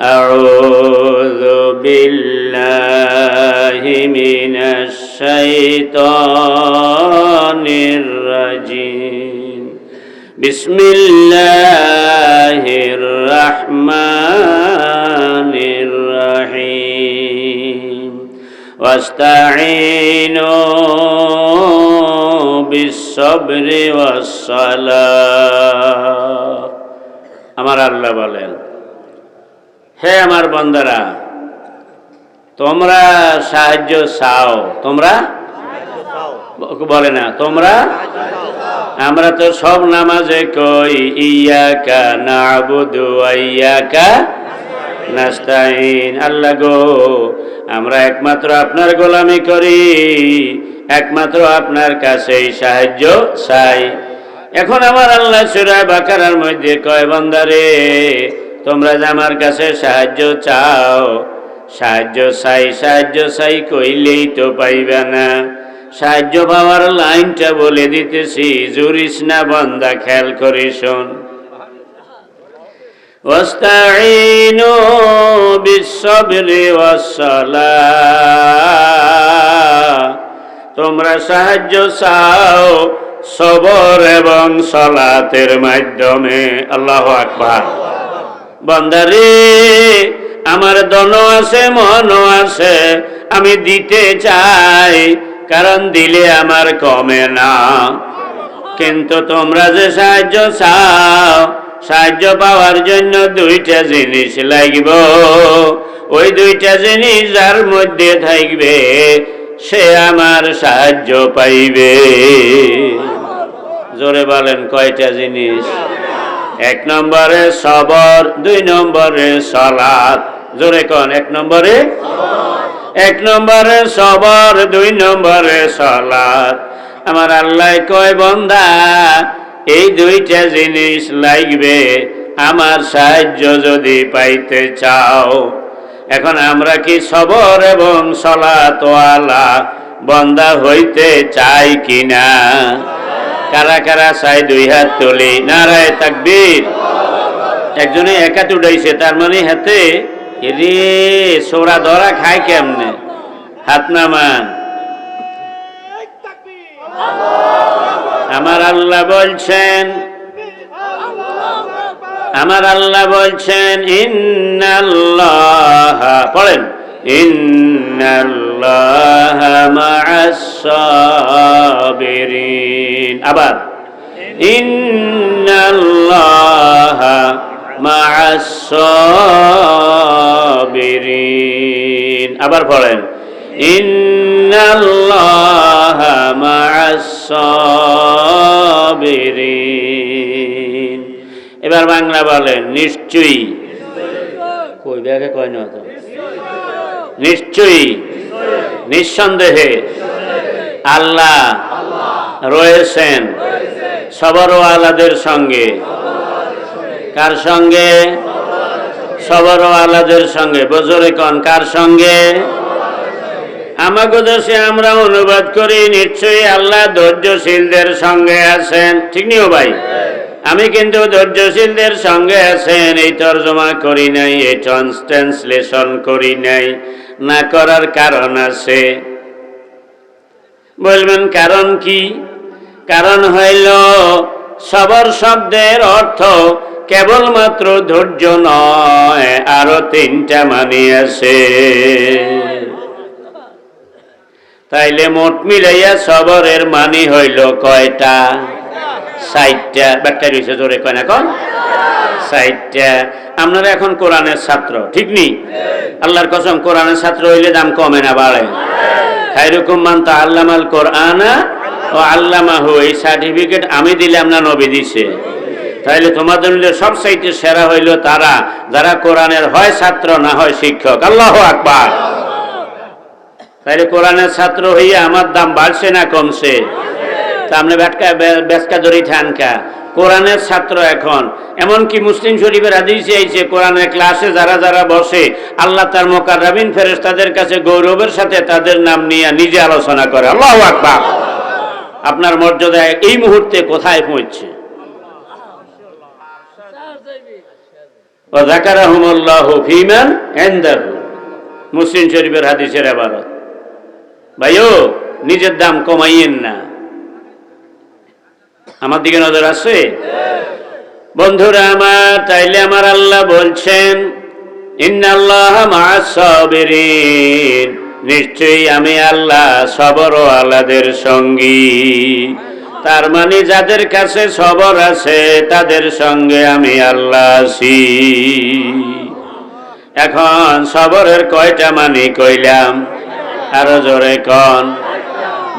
أعوذ بالله من الشيطان الرجيم بسم الله الرحمن الرحيم واستعينوا بالصبر والصلاة আমার আল্লাহ বলেন হে আমার বন্দারা তোমরা সাহায্য চাও। তোমরা? বলে না তোমরা? আমরা তো সব নামাজে কই ইয়াকা নাবুদু ইয়াকা নাস্তাইন আল্লাহ গো আমরা একমাত্র আপনার গোলামি করি একমাত্র আপনার কাছেই সাহায্য চাই। এখন আমার আল্লাহ সুরায় বাকারার মধ্যে কয় বন্দারে তোমরা যে আমার কাছে সাহায্য চাও সাহায্য চাই সাহায্য চাই কইলেই তো পাইবে না সাহায্য পাওয়ার লাইনটা বলে দিতেছি জুরিস না বন্দা খেয়াল করে শোন واستعينوا بالصبر والصلاة তোমরা সাহায্য চাও সবর এবং সলাতের মাধ্যমে আল্লাহ আকবার বন্দারে, আমার দন আছে মনও আছে, আমি দিতে চাই, কারণ দিলে আমার কমে না। কিন্তু তোমরা যে সাহায্য চাও, সাহায্য পাওয়ার জন্য দুইটা জিনিস লাগবে। ওই দুইটা জিনিস যার মধ্যে থাকবে, সে আমার সাহায্য পাইবে। জোরে বলেন কয়টা জিনিস? এক নম্বরে সবর, দুই নম্বরে সলাদ জোরে কন, এক নম্বরে এক নম্বরে সবর, দুই নম্বরে সলাদ আমার আল্লাহ কয়, বন্দা, এই দুইটা জিনিস লাগবে। আমার সাহায্য যদি পাইতে চাও। এখন আমরা কি সবর এবং সলাতওয়ালা বন্দা হইতে চাই কিনা? কারা কারা চাই দুই হাত তুলি। নারায় তাকবীর। একজনে একাত উঠাইছে, তার মানে হাতে রে সোরা ধরা খায় কেমনে? হাত নামান। আমার আল্লাহ বলছেন, আমার আল্লাহ বলছেন, ইন্নাল্লাহ, পড়েন, ইন্নাল্লাহ। মা'আস সাবিরিন আবার ইন্নাল্লাহ মা'আস সাবিরিন আবার পড়েন ইন্নাল্লাহ মা'আস সাবিরিন এবার বাংলা বলেন নিশ্চয়ই কই ব্যাগে কয় না তো? নিশ্চয়ই। নিঃসন্দেহে আল্লাহ রয়েছেন সবরওয়ালাদের সঙ্গে। কার সঙ্গে? সবরওয়ালাদের সঙ্গে। বজরে কন? কার সঙ্গে? আমাকে দেশে আমরা অনুবাদ করি, নিশ্চয়ই আল্লাহ ধৈর্যশীলদের সঙ্গে আছেন। ঠিক নিও ভাই? আমি কিন্তু ধৈর্যশীলদের সঙ্গে আছেন, এই তর্জমা করি নাই, এই ট্রান্সলেশন করি নাই। না করার কারণ আছে। বলবেন, কারণ কি? কারণ হইল, সবর শব্দের অর্থ কেবলমাত্র ধৈর্য নয়, আরও তিনটা মানি আছে। তাইলে মোট মিলাইয়া সবরের মানি হইল কয়টা? ষাটটা ব্যাখ্যা রয়েছে জোরে কয় না কন? ষাটটা আপনারা এখন কোরআনের ছাত্র, ঠিক নেই আল্লাহর কসম, কোরআনের ছাত্র হইলে দাম কমে না, বাড়ে। মান ও এই সার্টিফিকেট আমি দিলাম না নবী দিছে? তাইলে তোমাদের সব সাইতে সেরা হইল তারা, যারা কোরআনের হয় ছাত্র, না হয় শিক্ষক। আল্লাহ আকবার। তাইলে কোরআনের ছাত্র হইয়া আমার দাম বাড়ছে না কমছে? তা ব্যাটকা বেসকা ধরি ঠানকা। কোরআনের ছাত্র এখন এমনকি মুসলিম শরীফের হাদিসে আইছে, কোরআনের ক্লাসে যারা যারা বসে, আল্লাহ তার মোকার রাবিন ফেরেস তাদের কাছে গৌরবের সাথে তাদের নাম নিয়ে নিজে আলোচনা করে। আল্লাহ আকবার! আপনার মর্যাদা এই মুহূর্তে কোথায় পৌঁছছে মুসলিম শরীফের হাদিসের আবারত। ভাইও নিজের দাম কমাইয়েন না। আমার দিকে নজর আছে? বন্ধুরা আমার, তাইলে আমার আল্লাহ বলছেন, ইন্নাল্লাহ মাসাবিরিন নিশ্চয়ই আমি আল্লাহ সবর ও সঙ্গী। তার মানে যাদের কাছে সবর আছে, তাদের সঙ্গে আমি আল্লাহ আছি। এখন সবরের কয়টা মানি কইলাম? আরও জোরে কন।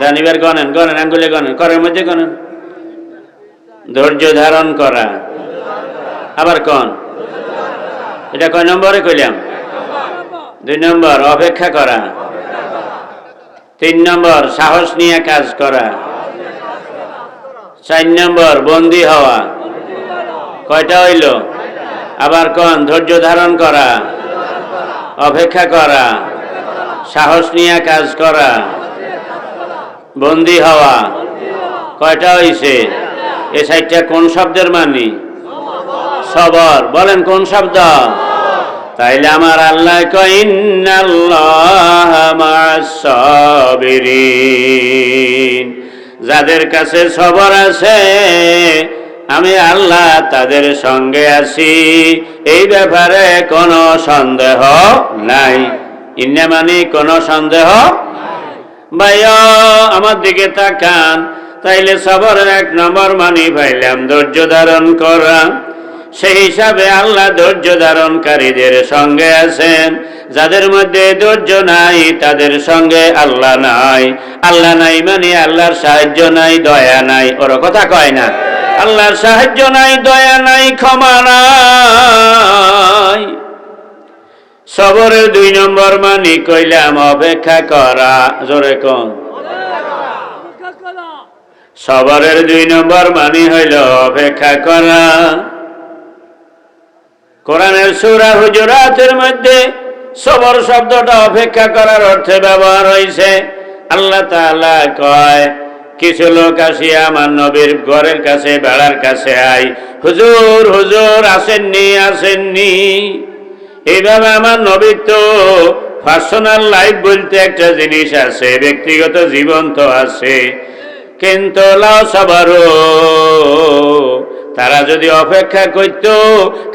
জানিবার গনেন গনেন আঙ্গুলে গনেন করের মধ্যে গনেন ধৈর্য ধারণ করা। আবার কন? এটা কয় নম্বরে কইলাম? দুই নম্বর, অপেক্ষা করা। তিন নম্বর, সাহস নিয়ে কাজ করা। চার নম্বর, বন্দি হওয়া। কয়টা হইল? আবার কন? ধৈর্য ধারণ করা। অপেক্ষা করা। সাহস নিয়ে কাজ করা। বন্দি হওয়া। কয়টা হইছে? এ সাইডটা কোন শব্দের মানি? সবর, বলেন কোন শব্দ তাইলে আমার আল্লাহ যাদের কাছে সবর আছে, আমি আল্লাহ তাদের সঙ্গে আছি। এই ব্যাপারে কোনো সন্দেহ নাই। ইন্না মানে কোনো সন্দেহ ভাইয়া, আমার দিকে তাকান। তাইলে সবরের এক নম্বর মানি পাইলাম, ধৈর্য ধারণ করা। সেই হিসাবে আল্লাহ ধৈর্য ধারণকারীদের সঙ্গে আছেন। যাদের মধ্যে ধৈর্য নাই, তাদের সঙ্গে আল্লাহ নাই। আল্লাহ নাই মানে আল্লাহর সাহায্য নাই, দয়া নাই। ওর কথা কয় না। আল্লাহর সাহায্য নাই, দয়া নাই, ক্ষমা নাই। সবরের দুই নম্বর মানি কইলাম, অপেক্ষা করা। জোরে কম সবরের দুই নম্বর মানি হইল, অপেক্ষা করা। কোরআনের সুরা হুজুরাতের মধ্যে সবর শব্দটা অপেক্ষা করার অর্থে ব্যবহার হয়েছে আল্লাহ তাআলা কয়, কিছু লোক আসিয়া আমার নবীর ঘরের কাছে, বেড়ার কাছে আই হুজুর হুজুর, আসেননি আসেননি। এইভাবে আমার নবীর তো পার্সোনাল লাইফ বলতে একটা জিনিস আছে, ব্যক্তিগত জীবন তো আছে। কিন্তু লাও সবারও তারা যদি অপেক্ষা করত,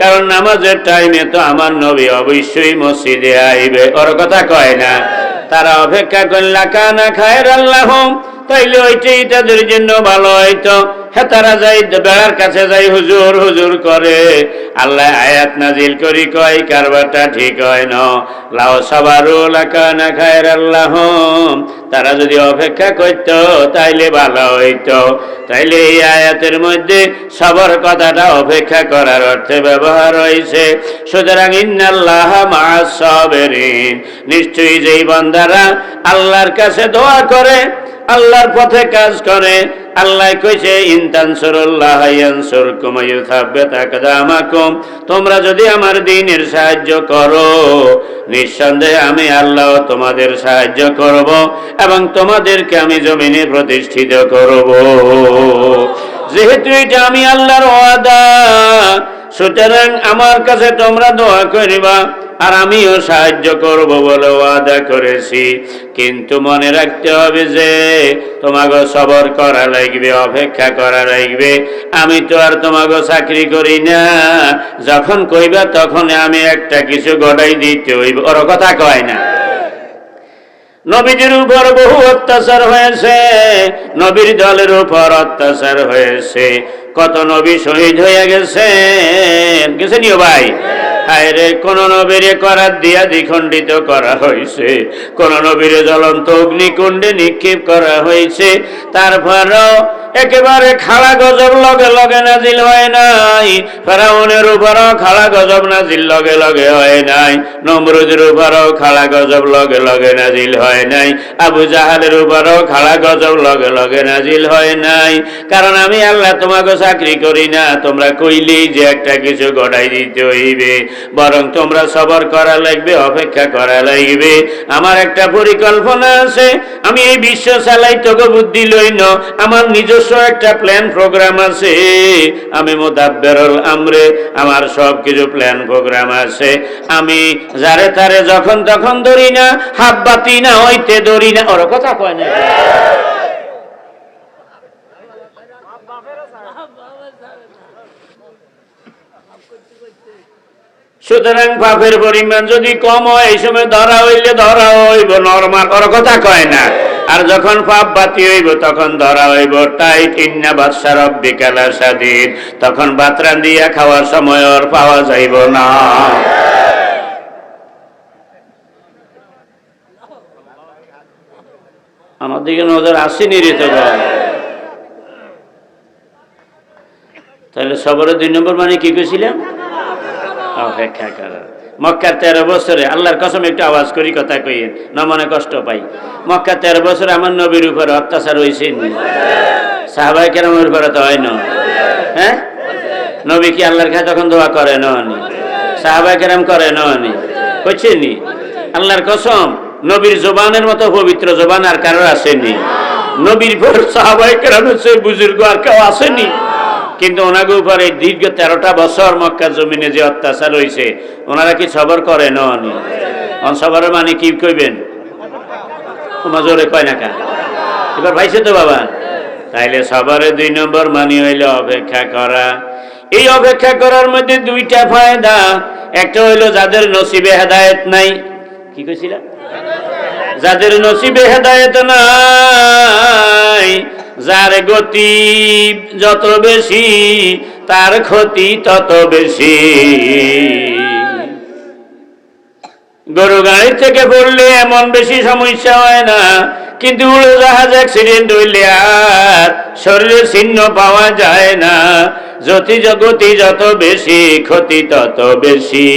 কারণ নামাজের টাইমে তো আমার নবী অবশ্যই মসজিদে আইবে। ওর কথা কয় না, তারা অপেক্ষা করলা কানা খায় আল্লাহ তাইলে ওইটাই তাদের জন্য ভালো হইতো। হ্যাঁ তারা যাই বেড়ার কাছে যাই হুজুর হুজুর করে। আল্লাহ আয়াত নাজিল করি কয়, কারবারটা ঠিক হয় না। লাও সবারও লাকানা খায়ের আল্লাহ তারা যদি অপেক্ষা করত, তাইলে ভালো হইতো। তাইলে এই আয়াতের মধ্যে সবার কথাটা অপেক্ষা করার অর্থে ব্যবহার হয়েছে সুতরাং ইন্নাল্লাহ মা'আস সাবিরিন। নিশ্চয়ই যেই বান্দারা আল্লাহর কাছে দোয়া করে আল্লাহর পথে কাজ করে। আল্লাহ কইছে, ইনতানসুরুল্লাহ ইয়ানসুরকুম ইউসাব্বিত আকদামাকুম। তোমরা যদি আমার দ্বীনের সাহায্য করো, নিঃসন্দেহে আমি আল্লাহ তোমাদের সাহায্য করব এবং তোমাদেরকে আমি জমিনে প্রতিষ্ঠিত করব। যেহেতু এটা আমি আল্লাহর ওয়াদা, সুতরাং আমার কাছে তোমরা দোয়া করিবা। আর আমিও সাহায্য করব বলে ওয়াদা করেছি। কিন্তু মনে রাখতে হবে যে তোমাকে সবর করা লাগবে, অপেক্ষা করা লাগবে। আমি তো আর তোমাকে চাকরি করি না। যখন কইবা তখন আমি একটা কিছু গড়াই দিতে হইব। ওর কথা কয় না। নবীদের উপর বহু অত্যাচার হয়েছে, নবীর দলের উপর অত্যাচার হয়েছে। কত নবী শহীদ হয়ে গেছেন? গেছে নিও ভাই। হায়রে, কোন নবীরে করার দিয়া দ্বিখণ্ডিত করা হয়েছে কোন নবীরে জ্বলন্ত অগ্নিকুণ্ডে নিক্ষেপ করা হয়েছে তারপরও একেবারে খালা গজব লগে লগে নাজিল হয় নাই। ফেরাউনের উপরও খাড়া গজব নাজিল লগে লগে হয় নাই। নমরুদের উপরও খালা গজব লগে লগে নাজিল হয় নাই। আবু জাহালের উপরও খাড়া গজব লগে লগে নাজিল হয় নাই। কারণ আমি আল্লাহ তোমাকে চাকরি করি না, তোমরা কইলেই যে একটা কিছু গড়াই দিতে হইবে। বরং তোমরা সবর করা লাগবে, অপেক্ষা করা লাগবে। আমার একটা পরিকল্পনা আছে, আমি এই বিশ্ব চালাই তোকে বুদ্ধি লই ন আমার নিজস্ব একটা প্ল্যান প্রোগ্রাম আছে। আমি মোদাব্বেরুল আমরে আমার সব কিছু প্ল্যান প্রোগ্রাম আছে। আমি যারে তারে যখন তখন ধরি না হাব্বাতি না হইতে ধরি না। ওর কথা কয় না। সুতরাং পাপের পরিমাণ যদি কম হয়, এই সময় ধরা হইলে ধরা হইব নর্মাল ওর কথা কয় না। আর যখন পাপ বাতি হইব, তখন ধরা হইব। তাই ইন্না বাদশা রব্বি কালা সাদিদ তখন বাতরান দিয়া খাওয়ার সময় ওর পাওয়া যাইব না। আমার দিকে নজর আসেনি রে তো তাহলে সবরের দুই নম্বর মানে কি কইছিলাম? অপেক্ষা করা। মক্কার তেরো বছরে আল্লাহর কসম একটু আওয়াজ করি কথা কইয়েন না মনে কষ্ট পাই। মক্কার তেরো বছরে আমার নবীর উপরে অত্যাচার হয়েছে সাহাবাই কেরামের উপরে তো হয় না। হ্যাঁ? নবী কি আল্লাহর কাছে তখন দোয়া করে ননি সাহাবাই কেরাম করে ননি করছেনি আল্লাহর কসম, নবীর জবানের মতো পবিত্র জবান আর কারও আসেনি নবীর পর সাহাবাই কেরামের সে বুজুর্গ আর কেউ আসেনি কিন্তু ওনাকে উপরে দীর্ঘ তেরোটা বছর মক্কা জমিনে যে অত্যাচার হয়েছে ওনারা কি সবর করে? ননি সবরের মানে কি কইবেন? তোমার জোরে কয় না কা এবার ভাইছে তো বাবা। তাইলে সবারে দুই নম্বর মানি হইল অপেক্ষা করা। এই অপেক্ষা করার মধ্যে দুইটা ফায়দা। একটা হইল যাদের নসিবে হেদায়েত নাই। কি কইছিলা? যাদের নসিবে হেদায়েত নাই যার গতি যত বেশি, তার ক্ষতি তত বেশি। গরু গাড়ি থেকে পড়লে এমন বেশি সমস্যা হয় না, কিন্তু উড়োজাহাজ অ্যাক্সিডেন্ট হইলে আর শরীরে চিহ্ন পাওয়া যায় না। যতি জগতি যত বেশি, ক্ষতি তত বেশি।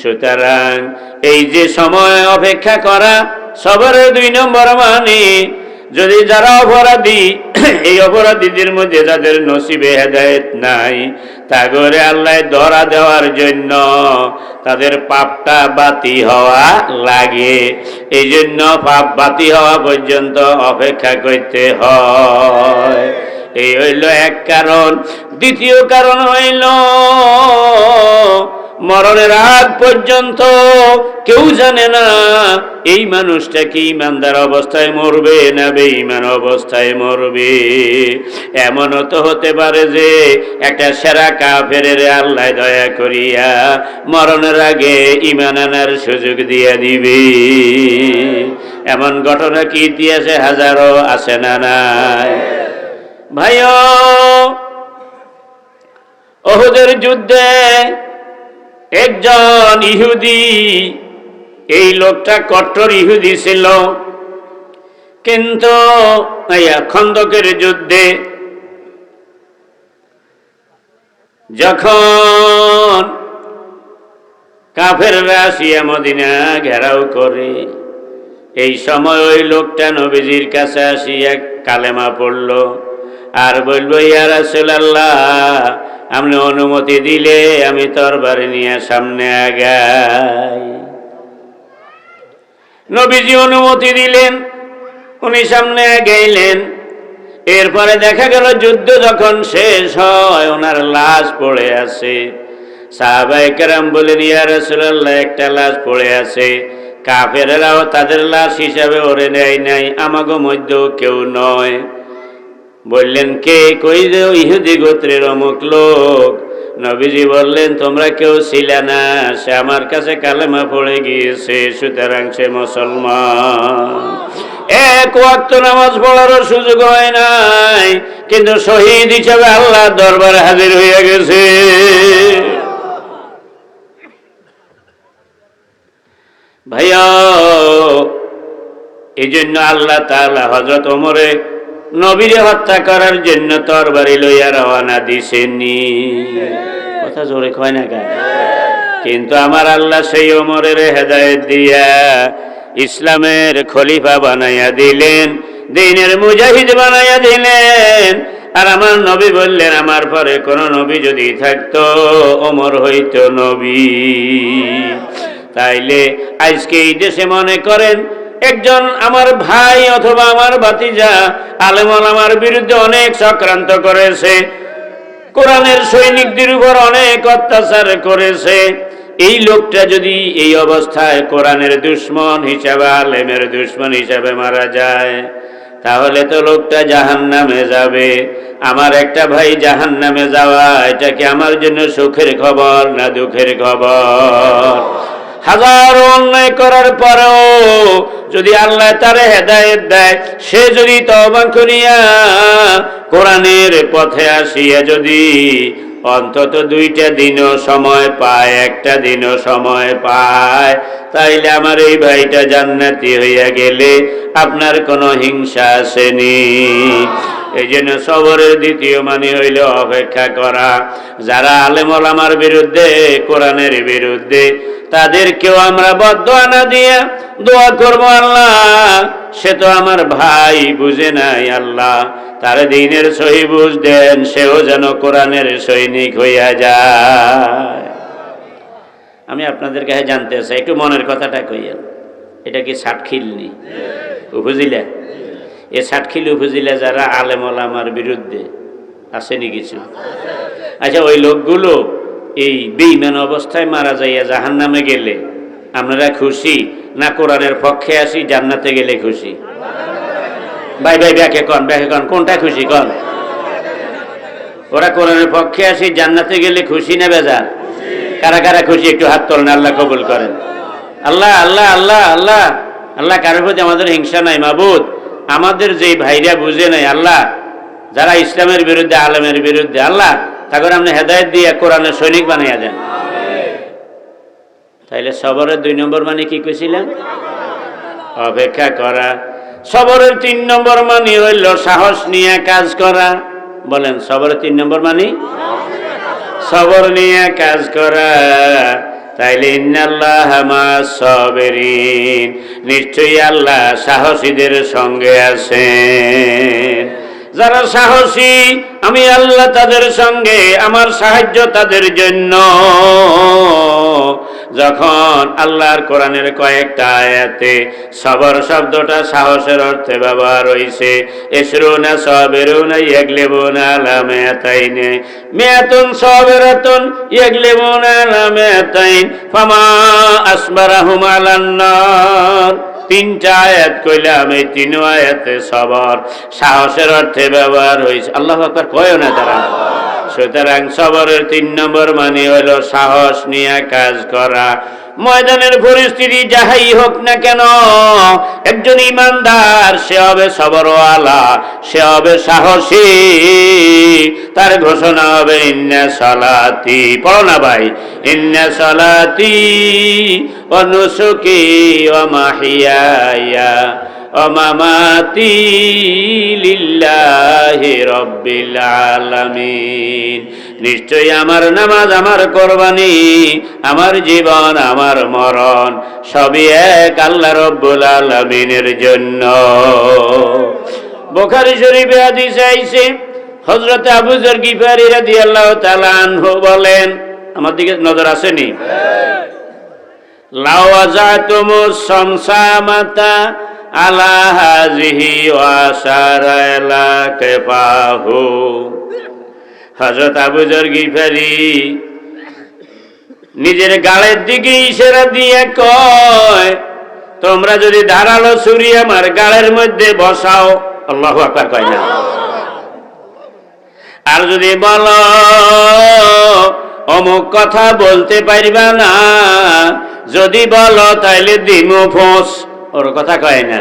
সুতরাং এই যে সময় অপেক্ষা করা সবার দুই নম্বর মানে যদি যারা অপরাধী, এই অপরাধীদের মধ্যে যাদের নসিবে হেদায়েত নাই, তাগরে আল্লাহ ধরা দেওয়ার জন্য তাদের পাপটা বাতি হওয়া লাগে। এই জন্য পাপ বাতি হওয়া পর্যন্ত অপেক্ষা করতে হয়। এই হইল এক কারণ। দ্বিতীয় কারণ হইল মরণের আগ পর্যন্ত কেউ জানে না, এই মানুষটা কি ইমানদার অবস্থায় মরবে না বেঈমান অবস্থায় মরবে। এমনও তো হতে পারে যে একটা সেরা কাফের আল্লাহ দয়া করিয়া মরণের আগে ইমান আনার সুযোগ দিয়ে দিবে। এমন ঘটনা কি ইতিহাসে হাজারো আছে না নাই? ভাইও, ওহুদের যুদ্ধে একজন ইহুদি, এই লোকটা কট্টর ইহুদি ছিল। কিন্তু খন্দকের যুদ্ধে যখন কাফের আসিয়া মদিনা ঘেরাও করে, এই সময় ওই লোকটা নবীজির কাছে আসিয়া কালেমা পড়ল আর বলব ইয়ার আল্লাহ আপনি অনুমতি দিলে আমি তরবারি নিয়ে সামনে আগাই। নবীজি অনুমতি দিলেন, উনি সামনে আগাইলেন। এরপরে দেখা গেল যুদ্ধ যখন শেষ হয়, ওনার লাশ পড়ে আছে। সাহাবাই কেরাম বলেন, ইয়া রসুল্লাহ একটা লাশ পড়ে আছে। কাফেরাও তাদের লাশ হিসাবে ওরে নেয় নাই, আমাগো মধ্যেও কেউ নয়। বললেন, কে কই যে ইহুদি গোত্রের অমুক লোক? নবীজি বললেন, তোমরা কেউ ছিলে না, সে আমার কাছে কালেমা পড়ে গিয়েছে, সুতরাং সে মুসলমান। এক ওয়াক্ত নামাজ পড়ারও সুযোগ হয় নাই, কিন্তু শহীদ হিসাবে আল্লাহ দরবারে হাজির হয়ে গেছে। ভাইয়া এই জন্য আল্লাহ তাআলা হজরত ওমরে নবীরে হত্যা করার জন্য তরবারি লইয়া রওনা দিছেনি। কথা জোরে কয় না কেন? কিন্তু আমার আল্লাহ সেই ওমরের হেদায়েত দিয়া ইসলামের খলিফা বানাইয়া দিলেন, দিনের মুজাহিদ বানাইয়া দিলেন। আর আমার নবী বললেন, আমার পরে কোন নবী যদি থাকতো, ওমর হইতো নবী। তাইলে আজকে এই দেশে মনে করেন একজন আমার ভাই অথবা আমার ভাতিজা আলেমল আমার বিরুদ্ধে অনেক চক্রান্ত করেছে। কোরআনের সৈনিকদের উপর অনেক অত্যাচার করেছে। এই লোকটা যদি এই অবস্থায় কোরআনের দুশ্মন হিসাবে, আলেমের দুশ্মন হিসাবে মারা যায়, তাহলে তো লোকটা জাহান নামে যাবে। আমার একটা ভাই জাহান নামে যাওয়া, এটা কি আমার জন্য সুখের খবর না দুঃখের খবর? হাজার অন্যায় করার পরেও যদি আল্লাহ তারে হেদায়েত দেয়, সে যদি তবা করিয়া কোরআনের পথে আসিয়া যদি অন্তত দুইটা দিনও সময় পায়, একটা দিনও সময় পায়, তাইলে আমার এই ভাইটা জান্নাতি হইয়া গেলে আপনার কোনো হিংসা আসেনি। এই জন্য সবরের দ্বিতীয় মানে হইল অপেক্ষা করা। যারা আলেমল আমার বিরুদ্ধে, কোরআনের বিরুদ্ধে তাদেরকেও আমরা বদোয়া না দিয়ে দোয়া করব আল্লাহ। সে তো আমার ভাই, বুঝে নাই আল্লাহ। তার দিনের সহি বুঝ দেন, সেও যেন কোরআনের সৈনিক হইয়া যায়। আমি আপনাদের কাছে জানতে চাই, একটু মনের কথাটা কইয়েন। এটা কি ষাটখিলনি উপজিলা এ ষাটখিল উপজিলা যারা আলেম আমার বিরুদ্ধে? আসেনি কিছু? আচ্ছা ওই লোকগুলো এই বেইমান অবস্থায় মারা যাইয়া জাহান নামে গেলে, আপনারা খুশি? না কোরআনের পক্ষে আসি, জান্নাতে গেলে খুশি? ভাই ভাই, ব্যাকে কন ব্যাকে কন, কোনটা খুশি কন? ওরা কোরআনের পক্ষে আসি, জান্নাতে গেলে খুশি না বেজার? কারা কারা খুশি, একটু হাত তোলেন, আল্লাহ কবুল করেন। আল্লাহ আল্লাহ আল্লাহ আল্লাহ আল্লাহ কারোর প্রতি আমাদের হিংসা নাই, মাবুদ। আমাদের যে ভাইরা বুঝে নাই, আল্লাহ, যারা ইসলামের বিরুদ্ধে, আলমের বিরুদ্ধে, আল্লাহ তারপরে আপনি হেদায়ত দিয়ে কোরআনের সৈনিক বানাইয়া দেন। তাইলে সবরের দুই নম্বর মানে কি কইছিলেন? অপেক্ষা করা। সবরের তিন নম্বর মানে হইল সাহস নিয়ে কাজ করা। বলেন, সবরের তিন নম্বর মানে? সবর নিয়ে কাজ করা। তাইলে ইন্নাল্লাহ সবেরিন নিশ্চয়ই আল্লাহ সাহসীদের সঙ্গে আছেন। যারা সাহসী, আমি আল্লাহ তাদের সঙ্গে আমার সাহায্য তাদের জন্য। যখন আল্লাহর কোরআনের কয়েকটা আয়াতে সবর শব্দটা সাহসের অর্থে ব্যবহার হইছে এসরুনা সবেরুনা ইয়াগলেবুনা আলা মেয়াতাইনে। মেয়াতুন সবেরাতুন ইয়াগলেবুনা আলা মেয়াতাইন। ফামা আসবারাহুম আলান্নার। তিনটা আয়াত কইলাম এই তিন আয়াতে সবর। সাহসের অর্থে ব্যবহার হয়েছে আল্লাহ আকবার কয় না তারা? সুতরাং সবরের তিন নম্বর মানে হলো সাহস নিয়ে কাজ করা। ময়দানের পরিস্থিতি যাহাই হোক না কেন, একজন ইমানদার, সে হবে সবরওয়ালা, সে হবে সাহসী। তার ঘোষণা হবে, ইন্না সলাতি পড়ো না ভাই, ইন্না সলাতি ও নুসুকি ও মাহিয়া অমামাতি লিল্লাহি রব্বিল আলামিন। নিশ্চয়ই আমার নামাজ আমার কোরবানি আমার জীবন আমার মরণ সবই এক আল্লাহ রব্বুল আলামিনের জন্য। বোখারি শরীফে হাদিস আইছে হযরত আবু যর গিফারি রাদিয়াল্লাহু তাআলা আনহু বলেন আমার দিকে নজর আসেনি? লাওয়াজাতুমুস সামসামাতা আলা হাজিহি ওয়াসারা ইলা কাফাহু। হযরত আবু যর গিফারি নিজের গালের দিকে ইশারা দিয়ে কয়, তোমরা যদি ধারালো ছুরি আমার গালের মধ্যে বসাও, আল্লাহু আকবার কয় না। আর যদি বলো, অমুক কথা বলতে পারবা না, যদি বলো তাইলে দিমু ফোঁস। ওর কথা কয় না।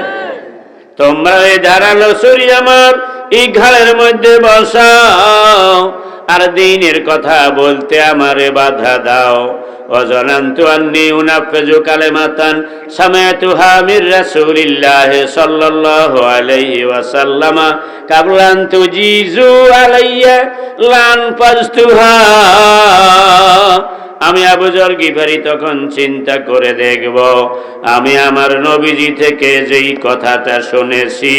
তোমরা এই ধারালো ছুরি আমার এই ঘাড়ের মধ্যে বসাও, আর দিনের কথা বলতে আমারে বাধা দাও। অজনান্তু আন্নি উনাফেজু কালেমাতান সামাতুহা মির রাসূলিল্লাহ সাল্লাল্লাহু আলাইহি ওয়াসাল্লামা কাবলান তুজিজু আলাইয়া লান পাজতুহা আমি আবুজর গিফারি তখন চিন্তা করে দেখব। আমি আমার নবীজি থেকে যেই কথাটা শুনেছি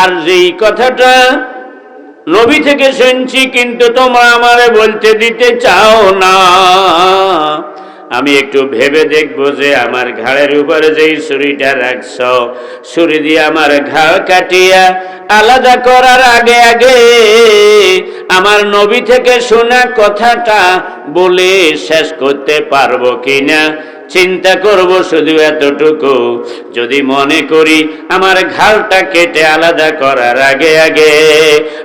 আর যেই কথাটা নবী থেকে শুনছি, কিন্তু তোমরা আমারে বলতে দিতে চাও না। আমি একটু ভেবে দেখব যে আমার ঘাড়ের উপরে যেই ছুরিটা রাখছ, ছুরি দিয়ে আমার ঘাড় কাটিয়া আলাদা করার আগে আগে আমার নবী থেকে শোনা কথাটা বলে শেষ করতে পারব কিনা? চিন্তা করব শুধু এতটুকু। যদি মনে করি আমার ঘালটা কেটে আলাদা করার আগে আগে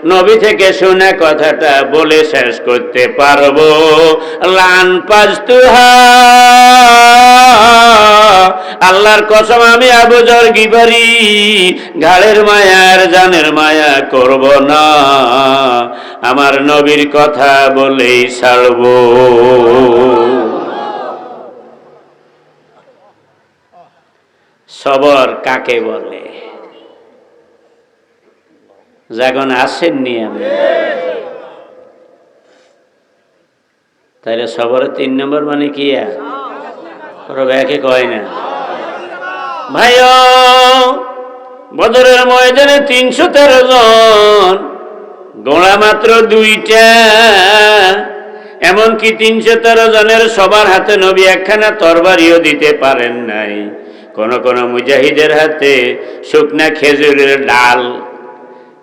নবী থেকে শোনা কথাটা বলে শেষ করতে পারব। লান পাস্তুহা আল্লাহর কসম, আমি আবুজর গিবারি। ঘাড়ের মায়ার জানের মায়া করব না। আমার নবীর কথা বলেই ছাড়বো সবর কাকে বলে? যখন আসেননি আমি। তাহলে সবরের তিন নম্বর মানে কি ব্যাকে কয় না। ভাই বদরের ময়দানে তিনশো তেরো জন, গোড়া মাত্র দুইটা। এমনকি তিনশো তেরো জনের সবার হাতে নবী একখানা তরবারিও দিতে পারেন নাই। কোন কোন মুজাহিদের হাতে শুকনা খেজুরের ডাল।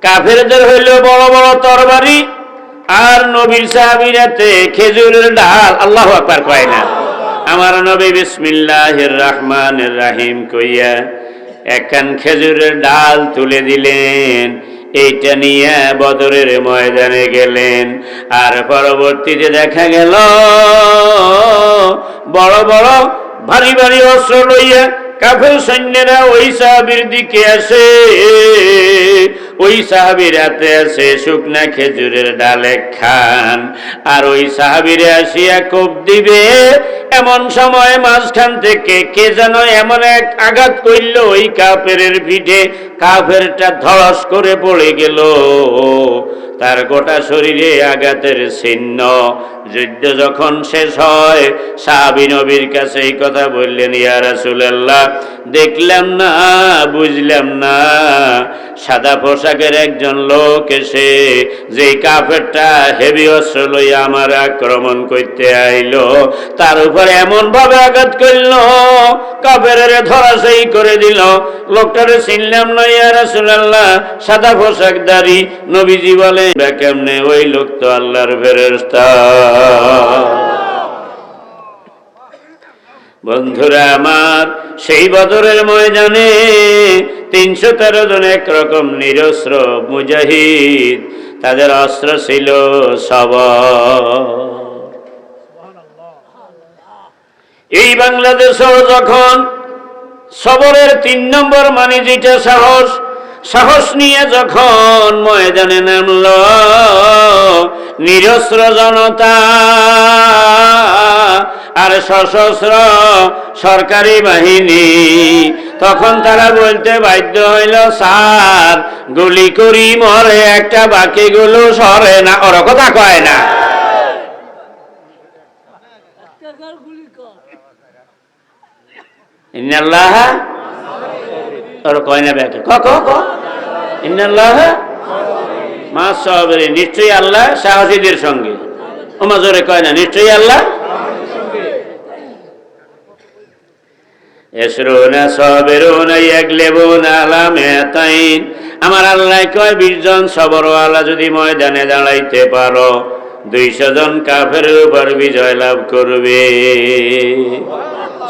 কাফেরদের হইল বড় বড় তরবারি, আর নবীর সাহাবির হাতে খেজুরের ডাল। আল্লাহ আকবার কয় না? আমার নবী বিসমিল্লাহির রহমানির রাহিম কইয়া একখান খেজুরের ডাল তুলে দিলেন, এইটা নিয়ে বদরের ময়দানে গেলেন। আর পরবর্তীতে দেখা গেল, বড় বড় ভারী ভারী অস্ত্র লইয়া কাফের সৈন্যরা ওই সাহাবির দিকে আসে। ওই সাহাবির হাতে আছে শুকনা খেজুরের ডালে খান, আর ওই সাহাবিরে আসিয়া কোপ দিবে। এমন সময় মাঝখান থেকে কে যেন এমন এক আঘাত করল, ওই কাফের পিঠে কাফেরটা ধস করে পড়ে গেল। তার গোটা শরীরে আঘাতের চিহ্ন যুদ্ধ যখন শেষ হয়, সাহাবি নবীর কাছে এই কথা বললেন, ইয়া দেখলাম না, বুঝলাম না, সাদা পোশাকের একজন লোক এসে যে কাফেরটা হেভি অস্ত্র লইয়া আমার আক্রমণ করতে আইলো, তার উপরে এমন ভাবে আঘাত করল কাফের ধরাশাই করে দিল। লোকটারে চিনলাম না, ইয়া সাদা পোশাকদারি নবীজি বলে কেমনে ওই লোক তো আল্লাহর ফেরেশতা? বন্ধুরা আমার, সেই বদরের ময়দানে তিনশো তেরো জন একরকম নিরস্ত্র মুজাহিদ, তাদের অস্ত্র ছিল সব এই বাংলাদেশেও যখন সবরের তিন নম্বর মানে যেটা সাহস সাহস নিয়ে যখন ময়দানে নামল, নিরস্ত্র জনতা আর সশস্ত্র সরকারি বাহিনী তখন তারা বলতে বাধ্য হইল, স্যার, গুলি করি, মরে একটা, বাকিগুলো সরে না। ওর কথা কয় না। ইন্নাল্লাহ। ওর কয় না ব্যাকে ক ক ইন্নাল্লাহ। মা সবের নিশ্চয়ই আল্লাহ সাহসীদের সঙ্গে। ওমা জোরে কয় না, নিশ্চয়ই আল্লাহ এসরুনা, সবেরুনা ইয়াগলেবুনা আলা মেতাইন আমার আল্লাহ কয় বিশজন সবরওয়ালা যদি ময়দানে দাঁড়াইতে পারো, দুইশো জন কাফের উপর বিজয় লাভ করবে।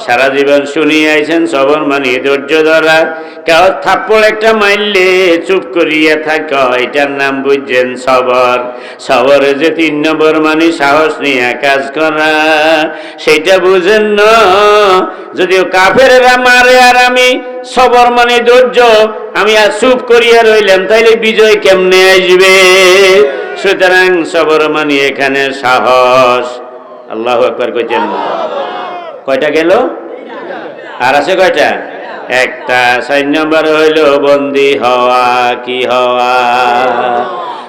সারা জীবন শুনিয়ে আইছেন সবর মানি ধৈর্য ধরা। কেউ থাপ্পড় একটা মাইলে চুপ করিয়া থাক, এটার নাম বুঝছেন সবর। সবরে যে তিন নম্বর মানে সাহস নিয়ে কাজ করা। সেটা বুঝেন না, যদিও কাফেরেরা মারে আর আমি সবর মানে ধৈর্য, আমি আর চুপ করিয়া রইলাম, তাইলে বিজয় কেমনে আসবে? সুতরাং সবর মানে এখানে সাহস। আল্লাহ একবার কইছেন কয়টা গেল? আর আছে কয়টা? একটা ছয় নম্বর হইল, বন্দি হওয়া কি হওয়া?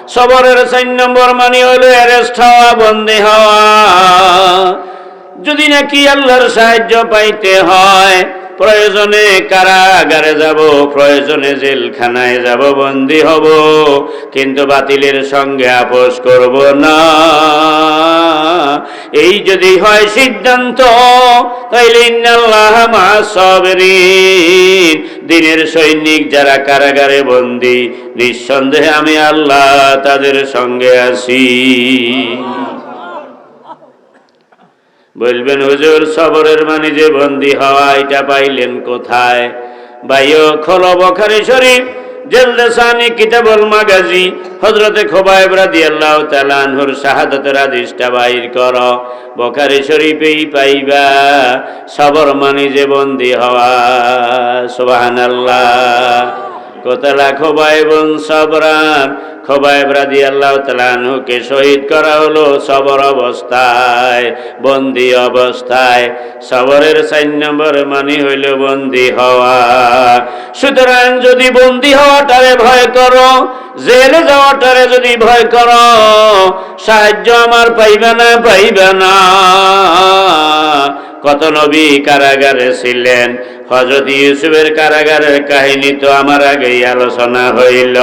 সবরের ছয় নম্বর মানে হইল, অ্যারেস্ট হওয়া, বন্দি হওয়া। যদি নাকি আল্লাহর সাহায্য পাইতে হয় প্রয়োজনে কারাগারে যাব, প্রয়োজনে জেলখানায় যাব, বন্দী হব, কিন্তু বাতিলের সঙ্গে আপোষ করব না। এই যদি হয় সিদ্ধান্ত, তাইলে ইন্নাল্লাহ মা সাবিরিন দিনের সৈনিক যারা কারাগারে বন্দী, নিঃসন্দেহে আমি আল্লাহ তাদের সঙ্গে আছি। বলবেন, হুজুর, সবরের মানে যে বন্দি হওয়া, এটা পাইলেন কোথায়? বাইও খোলো বখারি শরীফ, জেলদাসানি কিতাবুল মাগাজি, হযরতে খোবাইব রাদিয়াল্লাহু তাআলা আনহুর শাহাদাতের হাদিসটা বাইর কর। বখারি শরীফেই পাইবা, সবর মানে যে বন্দি হওয়া কোতলা খোবাইবন সবরান। খোবাইব রাদি আল্লাহ তালানহুকে শহীদ করা হলো সবর অবস্থায়, বন্দি অবস্থায়। সবরের চার নম্বর মানি হইল বন্দি হওয়া। সুতরাং যদি বন্দি হওয়াটারে ভয় করো, জেলে যাওয়াটারে যদি ভয় করো, সাহায্য আমার পাইবে না পাইবে না। কত নবী কারাগারে ছিলেন হজরত ইউসুফের কারাগারের কাহিনী তো আমার আগেই আলোচনা হইল।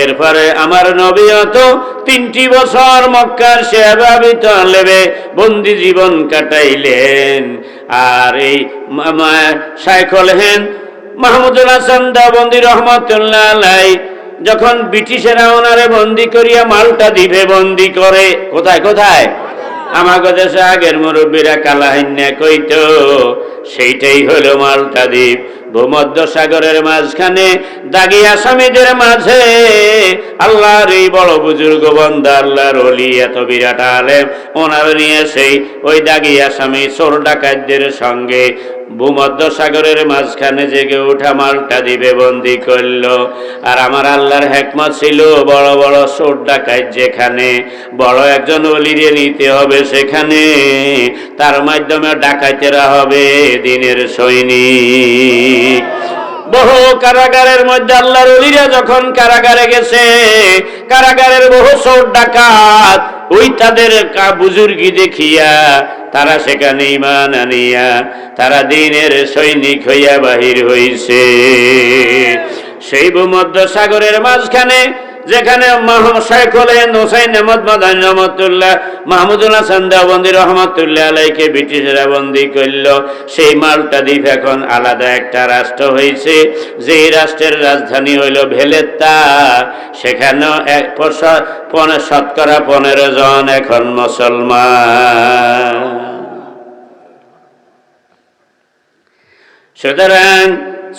এরপরে আমার নবীও তো তিনটি বছর মক্কার সেবাবিত লেবে বন্দি জীবন কাটাইলেন। আর এই সাইকল হেন মাহমুদুল হাসান দাবন্দি রহমতুল্লাহ আলাই যখন ব্রিটিশেরা ওনারে বন্দি করিয়া মালটা দ্বীপে বন্দি করে, কোথায় কোথায়? আমাকে দেশে আগের মুরব্বীরা কালাহিন্যা কইত সেইটাই হলো মালটা দ্বীপ। ভূমধ্য সাগরের মাঝখানে দাগি আসামিদের মাঝে আল্লাহর এই বড় বুজুর্গ বন্ধা আল্লাহর অলি এত বিরাট আলেম। ওনার নিয়ে সেই ওই দাগি আসামি চোর ডাকাতদের সঙ্গে ভূমধ্য সাগরের মাঝখানে জেগে উঠা মালটা দিবে বন্দি করল। আর আমার আল্লাহর হেকমত ছিল, বড় বড় সোর ডাকাত যেখানে বড় একজন অলিরে নিতে হবে সেখানে। তার মাধ্যমে ডাকাতেরা হবে দিনের সৈনিক। বহু কারাগারের মধ্যে আল্লাহর অলিরা যখন কারাগারে গেছে, কারাগারের বহু সোর ডাকাত ওই তাদের বুজুর্গি দেখিয়া তারা সেখানে ইমান আনিয়া তারা দিনের সৈনিক হইয়া বাহির হইছে। সেই ভূমধ্য সাগরের মাঝখানে যেখানে শেখুল হোসাইন আহমদ মাদান রহমতুল্লাহ আলাইকে ব্রিটিশরা বন্দি করল। সেই মালটা দ্বীপ এখন আলাদা একটা রাষ্ট্র হয়েছে যেই রাষ্ট্রের রাজধানী হইল ভেলেত্তা। সেখানেও এক শতকরা পনেরো জন এখন মুসলমান। সুতরাং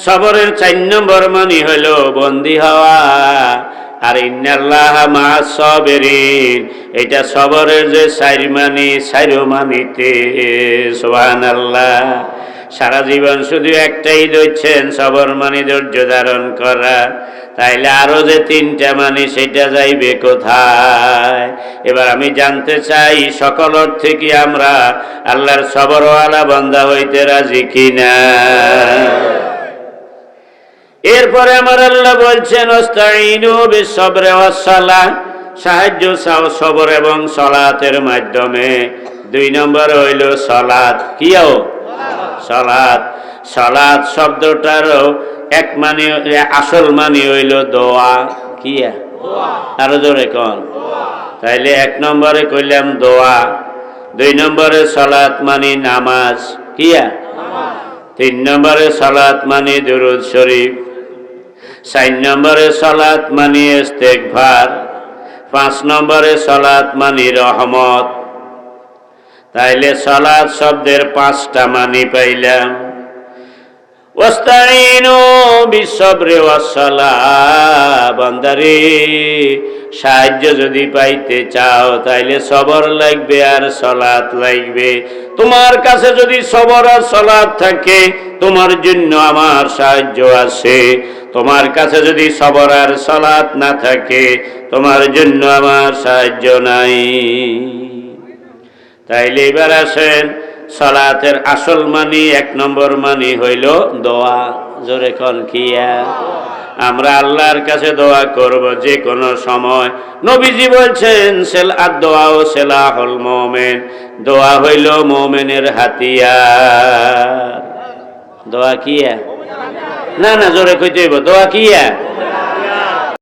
সবরের চার নম্বর মানি হইল বন্দি হওয়া। আর ইন্নাল্লাহ মা সবেরিন এটা সবরের যে চার মানি চার মানিতে সোহান আল্লাহ সারা জীবন শুধু একটাই ধরছেন সবর মানি ধৈর্য ধারণ করা। তাইলে আরও যে তিনটা মানি সেটা যাইবে কোথায়? এবার আমি জানতে চাই, সকল অর্থে কি আমরা আল্লাহর সবরওয়ালা বন্ধা হইতে রাজি কিনা? এরপরে আমার আল্লাহ বলছেন সাহায্য চাও সবর এবং সলাতের মাধ্যমে। দুই নম্বর হইল সলাত। কিও সলাদ সলাত। শব্দটারও এক মানে আসল মানে হইল দোয়া। কিয়া আরও জোরে কন। তাইলে এক নম্বরে কইলাম দোয়া। দুই নম্বরে সলাত মানে নামাজ। কিয়া তিন নম্বরে সলাত মানে দুরুদ শরীফ। চার নম্বরে সলাত মানি ইস্তেকভার পাঁচ নম্বরে সলাত মানি রহমত। তাইলে সলাৎ শব্দের পাঁচটা মানি পাইলাম। ওস্তাইনু বিশ্বরে ওয়াসলা বান্দারে, সাহায্য যদি পাইতে চাও, তাইলে সবর লাগবে আর সলাৎ লাগবে। তোমার কাছে যদি সবর আর সলাৎ থাকে, তোমার জন্য আমার সাহায্য আছে। তোমার কাছে যদি সবর আর সলাৎ না থাকে, তোমার জন্য আমার সাহায্য নাই। তাইলে এবার আসেন, সলাতের আসল মানি, এক নম্বর মানি হইল দোয়া। জোরে কন কিয়া আমরা আল্লাহর কাছে দোয়া করব যে কোনো সময়। নবীজি বলছেন, সেল আর দোয়া ও সেলাহল মোমেন। দোয়া হইল মোমেনের হাতিয়া দোয়া কিয়া না না জোরে কইতে হইব। দোয়া কিয়া